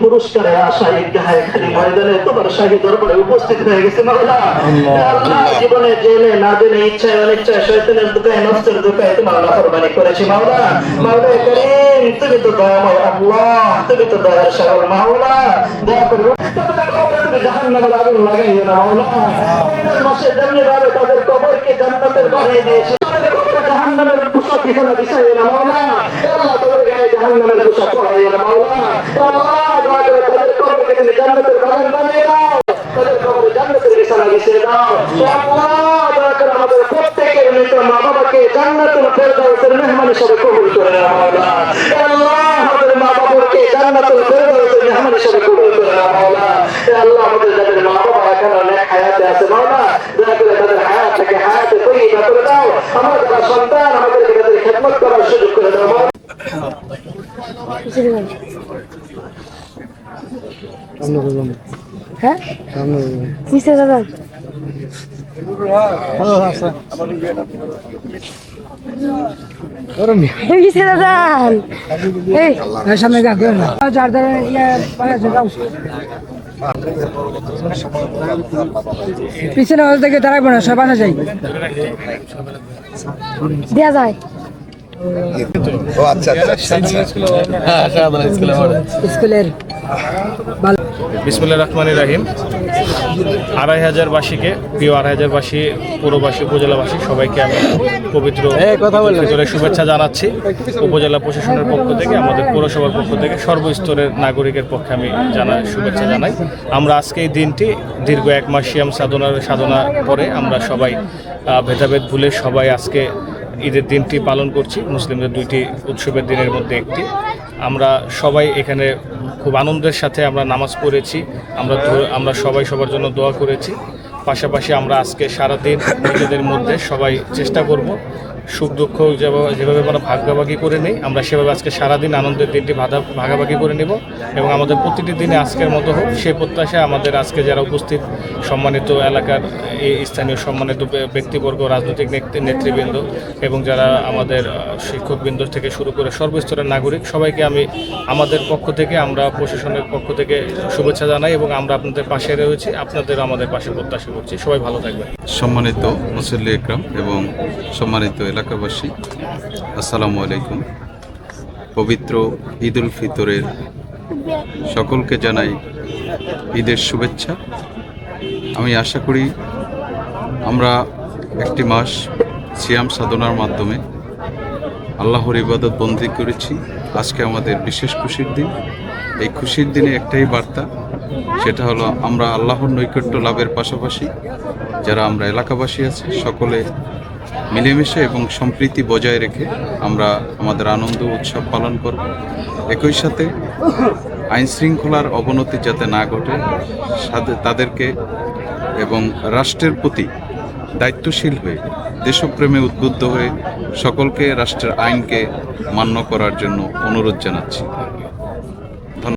পুরস্কারের আশায় গায়ে খালি ময়দানে তোমার শাহী দরবারে উপস্থিত হয়ে গেছে আল্লাহ জীবনে জেলে না দিলে ইচ্ছায় মাওলা জাহান্নামের পোশাক এখানে বিছাইও না, মাওলা। এ আল্লাহ তোমার গায়ে জাহান্নামের পোশাক পরাইও না, মাওলা। এ আল্লাহ দয়া করে তাদের কবরকে তুমি জান্নাতের বাগান বানিয়ে দাও। তাদের কবরে জান্নাতের বিছানা বিছিয়ে দাও। আল্লাহ দয়া করে আমাদের প্রত্যেকের মৃত মা বাবাকে জান্নাতুল ফেরদাউসের মেহমান হিসেবে কবুল করে নাও, মাওলা। এ আল্লাহ আমাদের মা বাবাকে জান্নাতুল ফেরদাউসের মেহমান হিসেবে কবুল করে নাও, মাওলা। এ আল্লাহ আমাদের যাদের মা বাবা এখনও অনেক হায়াতে আছে মাওলা দয়া করে তাদের হায়াতটাকে হায়াতে তৈরিবা করে দাও আমার যারা সন্তান আমাদেরকে তাদের খেদমত করার হ্যাঁ ইয়ে পিছনে দিকে দাঁড়াবো না সব আসা যাই দেয়া যায় ও আচ্ছা আচ্ছা স্কুলের বিসমুল্লাহ রহমান রাহিম। আড়াই হাজার বাসীকে প্রিয় আড়াই হাজার বাসী পুরবাসী উপজেলাবাসী সবাইকে আমি পবিত্র ভিতরে শুভেচ্ছা জানাচ্ছি। উপজেলা প্রশাসনের পক্ষ থেকে আমাদের পৌরসভার পক্ষ থেকে সর্বস্তরের নাগরিকের পক্ষে আমি জানাই শুভেচ্ছা জানাই। আমরা আজকে এই দিনটি দীর্ঘ এক মাস সিয়াম সাধনার সাধনা পরে আমরা সবাই ভেদাভেদ ভুলে সবাই আজকে ঈদের দিনটি পালন করছি। মুসলিমদের দুইটি উৎসবের দিনের মধ্যে একটি। আমরা সবাই এখানে খুব আনন্দের সাথে আমরা নামাজ পড়েছি। আমরা আমরা সবাই সবার জন্য দোয়া করেছি। পাশাপাশি আমরা আজকে সারাদিন নিজেদের মধ্যে সবাই চেষ্টা করব সুখ দুঃখ যেভাবে আমরা ভাগাভাগি করে নিই, আমরা সেভাবে আজকে সারাদিন আনন্দের দিনটি ভাগা ভাগাভাগি করে নেব এবং আমাদের প্রতিটি দিনে আজকের মতো হোক সেই প্রত্যাশা আমাদের আজকে যারা উপস্থিত সম্মানিত এলাকার এই স্থানীয় সম্মানিত ব্যক্তিবর্গ, রাজনৈতিক নেতৃ- নেতৃবৃন্দ এবং যারা আমাদের শিক্ষকবৃন্দ থেকে শুরু করে সর্বস্তরের নাগরিক, সবাইকে আমি আমাদের পক্ষ থেকে, আমরা প্রশাসনের পক্ষ থেকে শুভেচ্ছা জানাই এবং আমরা আপনাদের পাশে রয়েছি আপনাদের আমাদের পাশে প্রত্যাশা করছি। সবাই ভালো থাকবেন। সম্মানিত মুসল্লি একরাম এবং সম্মানিত এলাকাবাসী, আসসালামু আলাইকুম। পবিত্র ঈদ উল ফিতরের সকলকে জানাই ঈদের শুভেচ্ছা। আমি আশা করি আমরা একটি মাস সিয়াম সাধনার মাধ্যমে আল্লাহর ইবাদত বন্দি করেছি। আজকে আমাদের বিশেষ খুশির দিন। এই খুশির দিনে একটাই বার্তা, সেটা হলো আমরা আল্লাহর নৈকট্য লাভের পাশাপাশি যারা আমরা এলাকাবাসী আছি, সকলে মিলেমিশে এবং সম্প্রীতি বজায় রেখে আমরা আমাদের আনন্দ উৎসব পালন করব। একই সাথে আইন শৃঙ্খলার অবনতি যাতে না ঘটে তাদেরকে এবং রাষ্ট্রের প্রতি দায়িত্বশীল হয়ে, দেশপ্রেমে উদ্বুদ্ধ হয়ে সকলকে রাষ্ট্রের আইনকে মান্য করার জন্য অনুরোধ জানাচ্ছি।